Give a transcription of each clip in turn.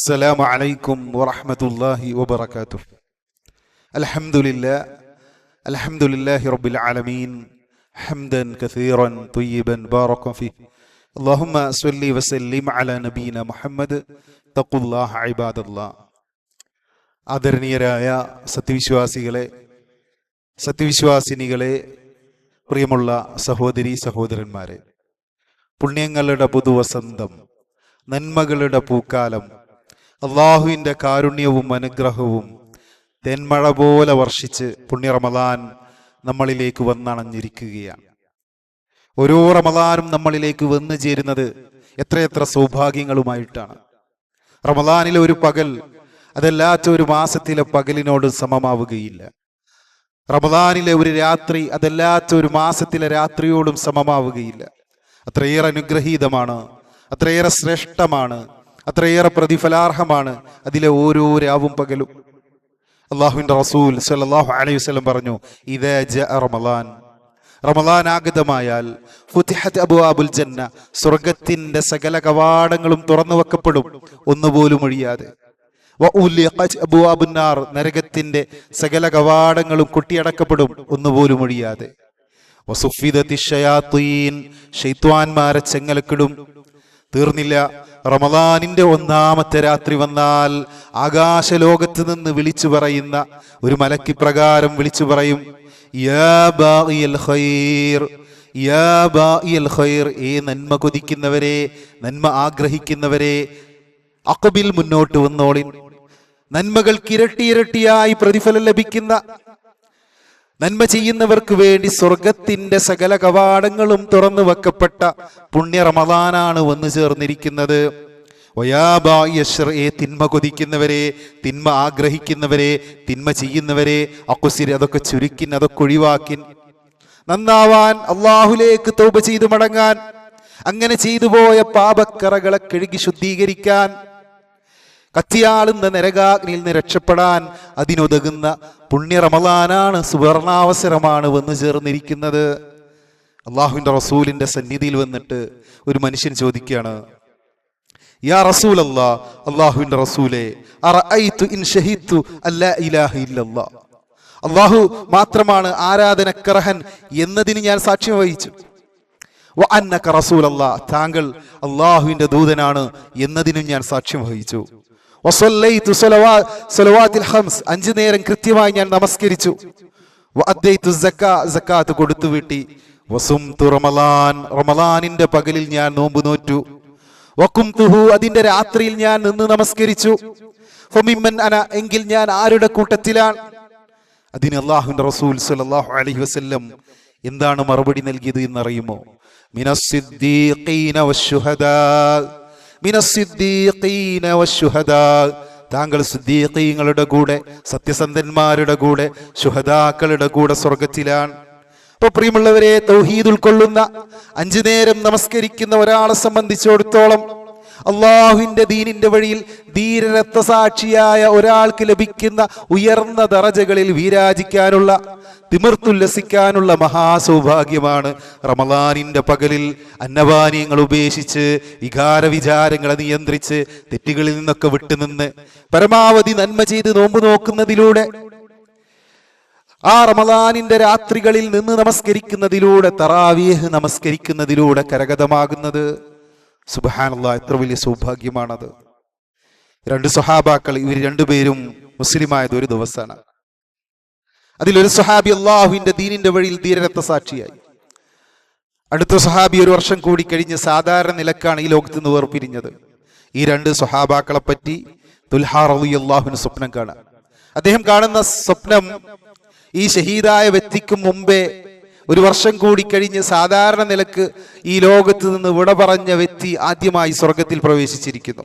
السلام عليكم ورحمة الله وبركاته الحمد لله الحمد لله رب العالمين حمدا كثيرا طيبا باركا فيه اللهم صل وسلم على نبينا محمد تقوا الله عباد الله ആദരണീയരായ സത്യവിശ്വാസികളെ സത്യവിശ്വാസിനികളെ പ്രിയമുള്ള സഹോദരി സഹോദരന്മാരെ പുണ്യങ്ങളുടെ പുതുവസന്തം നന്മകളുടെ പൂക്കാലം അള്ളാഹുവിന്റെ കാരുണ്യവും അനുഗ്രഹവും തെന്മഴ പോലെ വർഷിച്ച് പുണ്യ റമദാൻ നമ്മളിലേക്ക് വന്നണഞ്ഞിരിക്കുകയാണ്. ഓരോ റമദാനും നമ്മളിലേക്ക് വന്നു ചേരുന്നത് എത്രയെത്ര സൗഭാഗ്യങ്ങളുമായിട്ടാണ്. റമദാനിലെ ഒരു പകൽ അതല്ലാത്ത ഒരു മാസത്തിലെ പകലിനോട് സമമാവുകയില്ല. റമദാനിലെ ഒരു രാത്രി അതല്ലാത്ത ഒരു മാസത്തിലെ രാത്രിയോടും സമമാവുകയില്ല. അത്രയേറെ അനുഗ്രഹീതമാണ് അത്രയേറെ ശ്രേഷ്ഠമാണ് അത്രയേറെ പ്രതിഫലാർഹമാണ് അതിലെ ഓരോ രാവും പകലും. അള്ളാഹുവിന്റെ റസൂൽ സല്ലല്ലാഹു അലൈഹി വസല്ലം പറഞ്ഞു ഇദാ ജ റമലാൻ റമളാൻ ആഗതമായാൽ ജന്ന സ്വർഗത്തിന്റെ സകല കവാടങ്ങളും തുറന്നു വെക്കപ്പെടും. ഒന്നുപോലും ഒഴിയാതെ. വഉലിഖത് അബ്വാബുൻ നാർ നരകത്തിന്റെ സകല കവാടങ്ങളും കൊട്ടിയടക്കപ്പെടും. ഒന്നുപോലും ഒഴിയാതെ. വസുഫിദത്തി ഷെയ്ത്വാൻമാരെ ചെങ്ങലക്കിടും. തീർന്നില്ല. റമദാനിന്റെ ഒന്നാമത്തെ രാത്രി വന്നാൽ ആകാശലോകത്ത് നിന്ന് വിളിച്ചു പറയുന്ന ഒരു മലക്ക് പ്രകാരം വിളിച്ചു പറയും ഏ നന്മ കൊതിക്കുന്നവരെ നന്മ ആഗ്രഹിക്കുന്നവരെ അക്കബിൽ മുന്നോട്ട് വന്നോളിൻ. നന്മകൾക്ക് ഇരട്ടി ഇരട്ടിയായി പ്രതിഫലം ലഭിക്കുന്ന നന്മ ചെയ്യുന്നവർക്ക് വേണ്ടി സ്വർഗത്തിന്റെ സകല കവാടങ്ങളും തുറന്നു വെക്കപ്പെട്ട പുണ്യ റമദാനാണ് വന്നു ചേർന്നിരിക്കുന്നത്. ഒയാബായശ്രയെ തിന്മ കൊതിക്കുന്നവരെ തിന്മ ആഗ്രഹിക്കുന്നവരെ തിന്മ ചെയ്യുന്നവരെ അക്കുസിരി അതൊക്കെ ചുരുക്കിൻ അതൊക്കെ ഒഴിവാക്കിൻ. നന്നാവാൻ അള്ളാഹുലേക്ക് തൗബ ചെയ്തു മടങ്ങാൻ അങ്ങനെ ചെയ്തു പോയ പാപക്കറകളെ കഴുകി ശുദ്ധീകരിക്കാൻ കത്തിയാളുന്ന നരകാഗ്നിയിൽ നിന്ന് രക്ഷപ്പെടാൻ അതിനുതകുന്ന പുണ്യ റമദാനാണ് സുവർണാവസരമാണ് വന്നു ചേർന്നിരിക്കുന്നത്. അള്ളാഹുവിന്റെ റസൂലിന്റെ സന്നിധിയിൽ വന്നിട്ട് ഒരു മനുഷ്യൻ ചോദിക്കുകയാണ് യാ റസൂൽ അല്ലാ അള്ളാഹുവിന്റെ റസൂലെ അള്ളാഹു മാത്രമാണ് ആരാധനക്കർഹൻ എന്നതിന് ഞാൻ സാക്ഷ്യം വഹിച്ചു. അന്നക്ക അന്നക റസൂൽ താങ്കൾ അള്ളാഹുവിന്റെ ദൂതനാണ് എന്നതിനും ഞാൻ സാക്ഷ്യം വഹിച്ചു. അഞ്ചു നേരം കൃത്യമായി ഞാൻ നമസ്കരിച്ചു. സക്കാ കൊടുത്തു വീട്ടി. റമളാനിന്റെ പകലിൽ ഞാൻ നോമ്പ് നോറ്റു. വക്കുംതുഹു അതിന്റെ രാത്രിയിൽ ഞാൻ നിന്ന് നമസ്കരിച്ചു. അന എങ്കിൽ ഞാൻ ആരുടെ കൂട്ടത്തിലാണ്? അതിന് അള്ളാഹുവിന്റെ റസൂൽ സല്ലല്ലാഹു അലൈഹി വസല്ലം എന്താണ് മറുപടി നൽകിയത് എന്നറിയുമോ? മിനസ് സിദ്ദീഖീന വശുഹദാ. താങ്കൾ സിദ്ദീഖീങ്ങളുടെ കൂടെ സത്യസന്ധന്മാരുടെ കൂടെ ശുഹദാക്കളുടെ കൂടെ സ്വർഗത്തിലാണ്. ഇപ്പൊ പ്രിയമുള്ളവരെ തൗഹീദ് ഉൾക്കൊള്ളുന്ന അഞ്ചു നേരം നമസ്കരിക്കുന്ന ഒരാളെ സംബന്ധിച്ചിടത്തോളം അള്ളാഹുവിന്റെ ദീനിന്റെ വഴിയിൽ ധീരരക്തസാക്ഷിയായ ഒരാൾക്ക് ലഭിക്കുന്ന ഉയർന്ന ദറജകളിൽ വിരാജിക്കാനുള്ള തിമിർത്തുല്ലസിക്കാനുള്ള മഹാസൗഭാഗ്യമാണ് റമദാനിന്റെ പകലിൽ അന്നപാനീയങ്ങൾ ഉപേക്ഷിച്ച് വികാര വിചാരങ്ങളെ നിയന്ത്രിച്ച് തെറ്റുകളിൽ നിന്നൊക്കെ വിട്ടുനിന്ന് പരമാവധി നന്മ ചെയ്ത് നോമ്പ് നോക്കുന്നതിലൂടെ ആ റമദാനിന്റെ രാത്രികളിൽ നിന്ന് നമസ്കരിക്കുന്നതിലൂടെ തറാവീഹ് നമസ്കരിക്കുന്നതിലൂടെ കരഗതമാകുന്നത്. സുബഹാനുള്ള എത്ര വലിയ സൗഭാഗ്യമാണത്. രണ്ട് സ്വഹാബാക്കൾ ഇവർ രണ്ടുപേരും മുസ്ലിമായത് ഒരു ദിവസമാണ് അതിലൊരു സ്വഹാബി അള്ളാഹുവിന്റെ ദീനിന്റെ വഴിയിൽ ധീരരത്ത സാക്ഷിയായി. അടുത്ത സ്വഹാബി ഒരു വർഷം കൂടി കഴിഞ്ഞ് സാധാരണ നിലക്കാണ് ഈ ലോകത്ത് നിന്ന് വേർപിരിഞ്ഞത്. ഈ രണ്ട് സ്വഹാബാക്കളെ പറ്റി ദുൽഹാർ അലി അള്ളാഹുവിന് സ്വപ്നം കാണാം. അദ്ദേഹം കാണുന്ന സ്വപ്നം ഈ ഷഹീദായ വ്യക്തിക്ക് മുമ്പേ ഒരു വർഷം കൂടി കഴിഞ്ഞ് സാധാരണ നിലയ്ക്ക് ഈ ലോകത്ത് നിന്ന് വിട പറഞ്ഞ വ്യക്തി ആദ്യമായി സ്വർഗത്തിൽ പ്രവേശിച്ചിരിക്കുന്നു.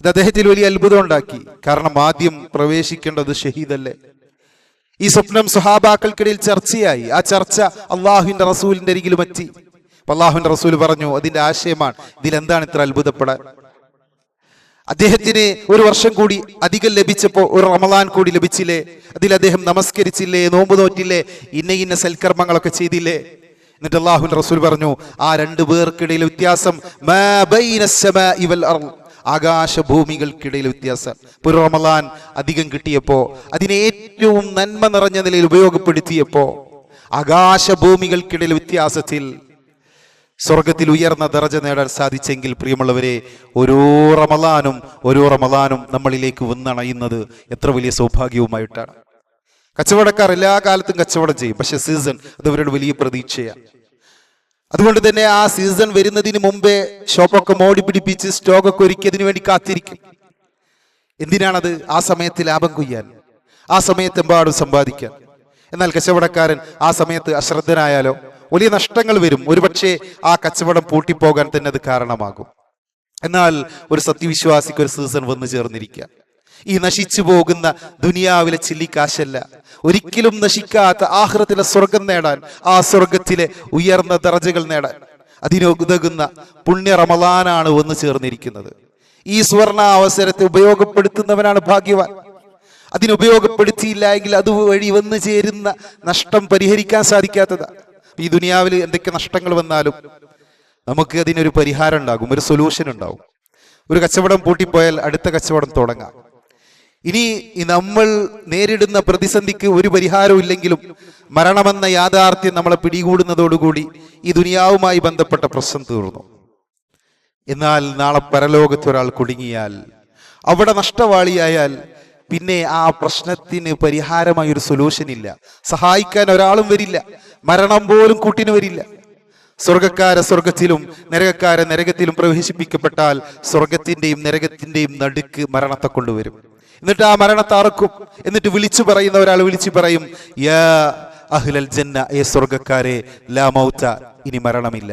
ഇത് അദ്ദേഹത്തിൽ വലിയ അത്ഭുതം ഉണ്ടാക്കി. കാരണം ആദ്യം പ്രവേശിക്കേണ്ടത് ഷഹീദല്ലേ? ഈ സ്വപ്നം സുഹാബാക്കൾക്കിടയിൽ ചർച്ചയായി. ആ ചർച്ച അള്ളാഹുവിന്റെ റസൂലിന്റെ അരികിലും എത്തി അള്ളാഹുവിന്റെ റസൂൽ പറഞ്ഞു അതിന്റെ ആശയമാണ്. ഇതിൽ എന്താണ് ഇത്ര അത്ഭുതപ്പെടാൻ? അദ്ദേഹത്തിന് ഒരു വർഷം കൂടി അധികം ലഭിച്ചപ്പോൾ ഒരു റമദാൻ കൂടി ലഭിച്ചില്ലേ? അതിൽ അദ്ദേഹം നമസ്കരിച്ചില്ലേ നോമ്പ് നോറ്റില്ലേ ഇന്ന ഇന്ന സൽക്കർമ്മങ്ങളൊക്കെ ചെയ്തില്ലേ? എന്നിട്ട് അള്ളാഹുൻ റസൂൽ പറഞ്ഞു ആ രണ്ടു പേർക്കിടയിൽ വ്യത്യാസം. ആകാശ ഭൂമികൾക്കിടയിൽ വ്യത്യാസം. ഒരു റമദാൻ അധികം കിട്ടിയപ്പോ അതിനെ ഏറ്റവും നന്മ നിറഞ്ഞ നിലയിൽ ഉപയോഗപ്പെടുത്തിയപ്പോ ആകാശഭൂമികൾക്കിടയിൽ വ്യത്യാസത്തിൽ സ്വർഗത്തിൽ ഉയർന്ന ദർജ നേടാൻ സാധിച്ചെങ്കിൽ പ്രിയമുള്ളവരെ ഓരോ റമലാനും ഓരോ റമലാനും നമ്മളിലേക്ക് വന്നണയുന്നത് എത്ര വലിയ സൗഭാഗ്യവുമായിട്ടാണ്. കച്ചവടക്കാർ എല്ലാ കാലത്തും കച്ചവടം ചെയ്യും. പക്ഷെ സീസൺ അത് അവരുടെ വലിയ പ്രതീക്ഷയാണ്. അതുകൊണ്ട് തന്നെ ആ സീസൺ വരുന്നതിന് മുമ്പേ ഷോപ്പൊക്കെ മോടി പിടിപ്പിച്ച് സ്റ്റോക്കൊക്കെ ഒരുക്കിയതിനു വേണ്ടി കാത്തിരിക്കും. എന്തിനാണത്? ആ സമയത്ത് ലാഭം കൊയ്യാൻ. ആ സമയത്ത് എമ്പാടും സമ്പാദിക്കാൻ. എന്നാൽ കച്ചവടക്കാരൻ ആ സമയത്ത് അശ്രദ്ധനായാലോ? വലിയ നഷ്ടങ്ങൾ വരും. ഒരുപക്ഷെ ആ കച്ചവടം പൂട്ടിപ്പോകാൻ തന്നെ അത് കാരണമാകും. എന്നാൽ ഒരു സത്യവിശ്വാസിക്ക് ഒരു സീസൺ വന്നു ചേർന്നിരിക്കുക. ഈ നശിച്ചു പോകുന്ന ദുനിയാവിലെ ചില്ലിക്കാശല്ല ഒരിക്കലും നശിക്കാത്ത ആഹ്റത്തിലെ സ്വർഗം നേടാൻ ആ സ്വർഗത്തിലെ ഉയർന്ന ദർജകൾ നേടാൻ അതിനുതകുന്ന പുണ്യ റമലാനാണ് വന്നു ചേർന്നിരിക്കുന്നത്. ഈ സുവർണ അവസരത്തെ ഉപയോഗപ്പെടുത്തുന്നവനാണ് ഭാഗ്യവാൻ. അതിനുപയോഗപ്പെടുത്തിയില്ല എങ്കിൽ അതുവഴി വന്നു ചേരുന്ന നഷ്ടം പരിഹരിക്കാൻ സാധിക്കാത്തതാ. ഈ ദുനിയാവിൽ എന്തൊക്കെ നഷ്ടങ്ങൾ വന്നാലും നമുക്ക് അതിനൊരു പരിഹാരം ഉണ്ടാകും ഒരു സൊല്യൂഷൻ ഉണ്ടാകും. ഒരു കച്ചവടം പൂട്ടിപ്പോയാൽ അടുത്ത കച്ചവടം തുടങ്ങാം. ഇനി നമ്മൾ നേരിടുന്ന പ്രതിസന്ധിക്ക് ഒരു പരിഹാരവും ഇല്ലെങ്കിലും മരണമെന്ന യാഥാർത്ഥ്യം നമ്മളെ പിടികൂടുന്നതോടുകൂടി ഈ ദുനിയാവുമായി ബന്ധപ്പെട്ട പ്രശ്നം തീർന്നു. എന്നാൽ നാളെ പരലോകത്ത് ഒരാൾ കുടുങ്ങിയാൽ അവിടെ നഷ്ടവാളിയായാൽ പിന്നെ ആ പ്രശ്നത്തിന് പരിഹാരമായി ഒരു സൊല്യൂഷൻ ഇല്ല. സഹായിക്കാൻ ഒരാളും വരില്ല. മരണം പോലും കൂട്ടിന് വരില്ല. സ്വർഗക്കാരെ സ്വർഗത്തിലും നരകക്കാരെ നരകത്തിലും പ്രവേശിപ്പിക്കപ്പെട്ടാൽ സ്വർഗത്തിന്റെയും നരകത്തിന്റെയും നടുക്ക് മരണത്തെ കൊണ്ടുവരും. എന്നിട്ട് ആ മരണത്തെ അറക്കും. എന്നിട്ട് വിളിച്ചു പറയുന്ന ഒരാൾ വിളിച്ചു പറയും യാ അഹ്ലൽ ജന്ന ഏ സ്വർഗക്കാരെ ലാ മൗത്ത ഇനി മരണമില്ല.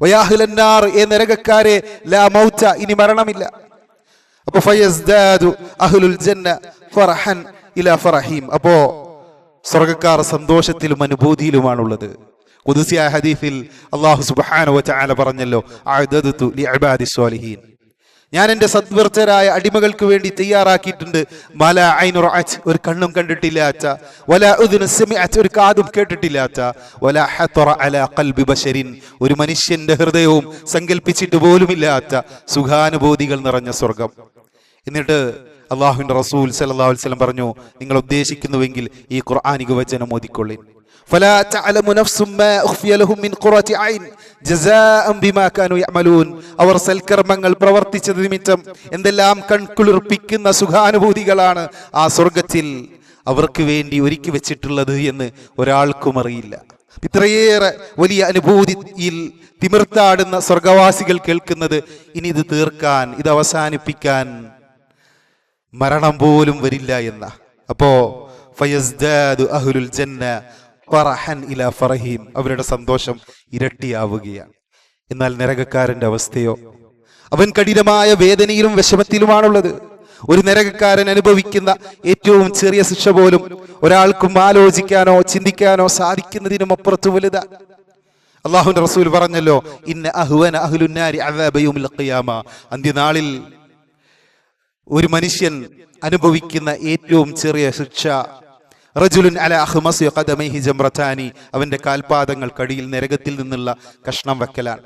ഒയാഹുലന്നാർ ഏ നരകക്കാരെ ലാ മൗത്ത ഇനി മരണമില്ല. അപ്പൊ ഫയസ്ദാദു അഹ്ലുൽ ജന്ന ഫറഹൻ ഇല ഫറഹീം. അപ്പോ സ്വർഗക്കാർ സന്തോഷത്തിലും അനുഭൂതിയിലുമാണുള്ളത്. കുദുസിയായ ഹദീഫിൽ അള്ളാഹു സുബ്ഹാനഹു വതആല പറഞ്ഞല്ലോ സ്വാലിഹീൻ ഞാൻ എന്റെ സദ്വർത്തരായ അടിമകൾക്ക് വേണ്ടി തയ്യാറാക്കിയിട്ടുണ്ട്. മല ഐനു റഅത്ത് ഒരു കണ്ണും കണ്ടിട്ടില്ലാത്ത വല ഉദ്നു സമിഅത്ത് ഒരു കാതും കേട്ടിട്ടില്ല അച്ച വല ഹത്തൊറ അല കൽബി ബഷരിൻ ഒരു മനുഷ്യന്റെ ഹൃദയവും സങ്കല്പിച്ചിട്ട് പോലുമില്ലാത്ത സുഖാനുഭൂതികൾ നിറഞ്ഞ സ്വർഗം എന്നിട്ട് അള്ളാഹുവിന്റെ റസൂൽ സല്ലാ വസ്ലം പറഞ്ഞു നിങ്ങൾ ഉദ്ദേശിക്കുന്നുവെങ്കിൽ ഈ ഖുർആാനിക വചനം ഓതിക്കൊള്ളി. അവർ സൽക്കർമ്മങ്ങൾ പ്രവർത്തിച്ചത് നിമിത്തം എന്തെല്ലാം കൺകുളിർപ്പിക്കുന്ന സുഖാനുഭൂതികളാണ് ആ സ്വർഗത്തിൽ അവർക്ക് വേണ്ടി ഒരുക്കി വെച്ചിട്ടുള്ളത് എന്ന് ഒരാൾക്കും അറിയില്ല. ഇത്രയേറെ വലിയ അനുഭൂതിയിൽ തിമിർത്താടുന്ന സ്വർഗവാസികൾ കേൾക്കുന്നത് ഇനി ഇത് തീർക്കാൻ ഇത് അവസാനിപ്പിക്കാൻ മരണം പോലും വരില്ല എന്ന. അപ്പോ അഹ്ലുൽ ജന്ന ഇല ഫറഹീം അവരുടെ സന്തോഷം ഇരട്ടിയാവുകയാണ്. എന്നാൽ നരകക്കാരന്റെ അവസ്ഥയോ? അവൻ കഠിനമായ വേദനയിലും വിഷമത്തിലുമാണുള്ളത്. ഒരു നരകക്കാരൻ അനുഭവിക്കുന്ന ഏറ്റവും ചെറിയ ശിക്ഷ പോലും ഒരാൾക്കും ആലോചിക്കാനോ ചിന്തിക്കാനോ സാധിക്കുന്നതിനും അപ്പുറത്ത് വലുത. അള്ളാഹുന്റെ റസൂൽ പറഞ്ഞല്ലോ ഇന്ന അഹുവൻ അഹ്ലുന്നാരി അന്ത്യനാളിൽ ഒരു മനുഷ്യൻ അനുഭവിക്കുന്ന ഏറ്റവും ചെറിയ ശിക്ഷ. റജുലുൻ അല അഹ്മസ് ഖദമൈഹി അവന്റെ കാൽപാദങ്ങൾക്കടിയിൽ നരകത്തിൽ നിന്നുള്ള കഷ്ണം വെക്കലാണ്.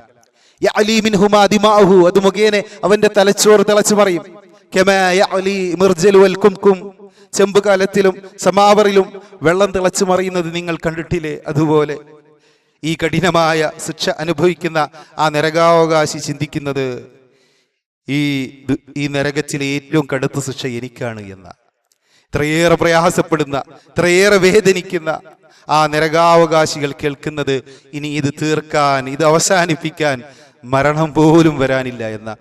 അത് മുഖേന അവന്റെ തലച്ചോറ് തിളച്ചു മറിയും കമാ യഅലി മിർജലു വൽ കുംകും. ചെമ്പ് സമാവറിലും വെള്ളം തിളച്ചു മറിയുന്നത് നിങ്ങൾ കണ്ടിട്ടില്ലേ? അതുപോലെ ഈ കഠിനമായ ശിക്ഷ അനുഭവിക്കുന്ന ആ നരകാവകാശി ചിന്തിക്കുന്നത് ഈ ഈ നരകത്തിലെ ഏറ്റവും കടുത്ത ശിക്ഷ എനിക്കാണ് എന്ന ഇത്രയേറെ പ്രയാസപ്പെടുന്ന ഇത്രയേറെ വേദനിക്കുന്ന ആ നരകാവകാശികൾ കേൾക്കുന്നത് ഇനി ഇത് തീർക്കാൻ ഇത് അവസാനിപ്പിക്കാൻ മരണം പോലും വരാനില്ല എന്ന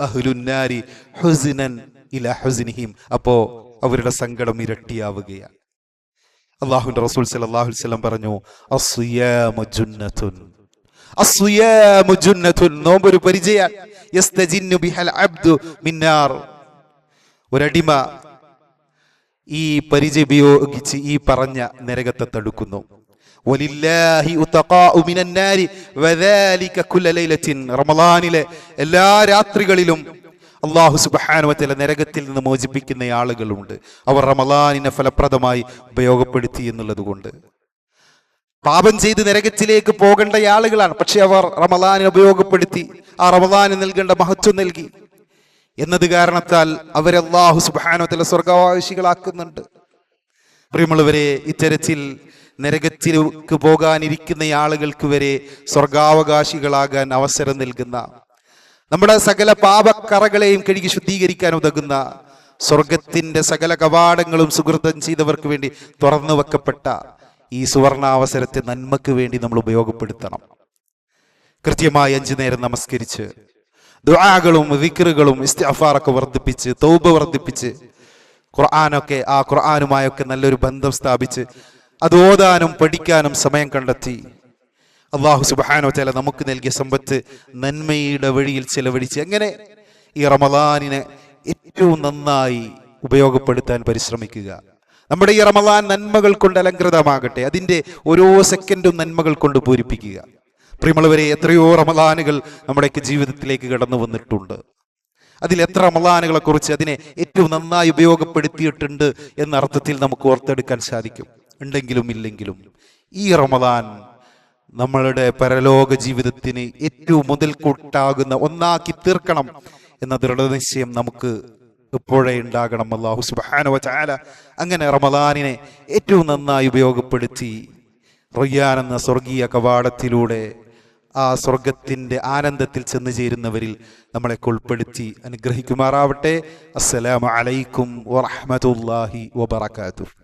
അഹ്ലുന്നാരി അപ്പോ അവരുടെ സങ്കടം ഇരട്ടിയാവുകയാണ്. അള്ളാഹുവിന്റെ റസൂൽ അലൈഹി വസല്ലം പറഞ്ഞു അസ്സിയാമു ജുന്നത്തുൻ. അസ്സിയാമു ജുന്നത്തുൻ. നോമ്പ് ഒരു പരിചയ. ഒരടിമ ഈ പരിചയ ഉപയോഗിച്ച് ഈ പറഞ്ഞ നരകത്തെ തടുക്കുന്നു. റമദാനിലെ എല്ലാ രാത്രികളിലും അള്ളാഹു സുബ്ഹാനഹു വതആല നരകത്തിൽ നിന്ന് മോചിപ്പിക്കുന്ന ആളുകളുണ്ട്. അവർ റമദാനിനെ ഫലപ്രദമായി ഉപയോഗപ്പെടുത്തി എന്നുള്ളത് കൊണ്ട് പാപം ചെയ്ത് നരകത്തിലേക്ക് പോകേണ്ട ആളുകളാണ്. പക്ഷെ അവർ റമദാനെ ഉപയോഗപ്പെടുത്തി ആ റമദാന് നൽകേണ്ട മഹത്വം നൽകി. എന്നത് കാരണത്താൽ അവരെ അള്ളാഹു സുബാനോത്തല സ്വർഗാവകാശികളാക്കുന്നുണ്ട് പ്രിയമുള്ളവരെ ഇത്തരത്തിൽ നരകത്തിലേക്ക് പോകാനിരിക്കുന്ന ആളുകൾക്ക് വരെ സ്വർഗാവകാശികളാകാൻ അവസരം നൽകുന്ന നമ്മുടെ സകല പാപക്കറകളെയും കഴുകി ശുദ്ധീകരിക്കാൻ ഉതകുന്ന സ്വർഗത്തിന്റെ സകല കവാടങ്ങളും സുഹൃതം ചെയ്തവർക്ക് വേണ്ടി തുറന്നു വെക്കപ്പെട്ട ഈ സുവർണാവസരത്തെ നന്മക്ക് വേണ്ടി നമ്മൾ ഉപയോഗപ്പെടുത്തണം. കൃത്യമായി അഞ്ചു നേരം നമസ്കരിച്ച് ദുആകളും വിക്റുകളും ഇസ്തിഅഫാറൊക്കെ വർദ്ധിപ്പിച്ച് തൗബ വർദ്ധിപ്പിച്ച് ഖുർആാനൊക്കെ ആ ഖുർആാനുമായൊക്കെ നല്ലൊരു ബന്ധം സ്ഥാപിച്ച് അത് ഓതാനും പഠിക്കാനും സമയം കണ്ടെത്തി. അള്ളാഹു സുബാനോ ചില നമുക്ക് നൽകിയ സമ്പത്ത് നന്മയുടെ വഴിയിൽ ചെലവഴിച്ച് എങ്ങനെ ഈ റമദാനിനെ ഏറ്റവും നന്നായി ഉപയോഗപ്പെടുത്താൻ പരിശ്രമിക്കുക. നമ്മുടെ ഈ റമദാൻ നന്മകൾ കൊണ്ട് അലങ്കൃതമാകട്ടെ അതിന്റെ ഓരോ സെക്കൻഡും നന്മകൾ കൊണ്ട് പൂരിപ്പിക്കുക. പ്രിയമുള്ളവരെ എത്രയോ റമദാനുകൾ നമ്മുടെയൊക്കെ ജീവിതത്തിലേക്ക് കടന്നു വന്നിട്ടുണ്ട്. അതിൽ എത്ര റമദാനുകളെ കുറിച്ച് അതിനെ ഏറ്റവും നന്നായി ഉപയോഗപ്പെടുത്തിയിട്ടുണ്ട് എന്ന അർത്ഥത്തിൽ നമുക്ക് ഓർത്തെടുക്കാൻ സാധിക്കും. ഉണ്ടെങ്കിലും ഇല്ലെങ്കിലും ഈ റമദാൻ നമ്മളുടെ പരലോക ജീവിതത്തിന് ഏറ്റവും മുതൽക്കൂട്ടാകുന്ന ഒന്നാക്കി തീർക്കണം എന്ന ദൃഢനിശ്ചയം നമുക്ക് എപ്പോഴേ ഉണ്ടാകണം അള്ളാഹു സുബാനുവ ചാല അങ്ങനെ റമദാനിനെ ഏറ്റവും നന്നായി ഉപയോഗപ്പെടുത്തി റൊയ്യാൻ എന്ന സ്വർഗീയ കവാടത്തിലൂടെ ആ സ്വർഗത്തിന്റെ ആനന്ദത്തിൽ ചെന്ന് ചേരുന്നവരിൽ നമ്മളെ ഉൾപ്പെടുത്തി അനുഗ്രഹിക്കുമാറാവട്ടെ. അസ്സലാമലൈക്കും അലൈക്കും വറഹ്മത്തുള്ളാഹി വബറകാതുഹു.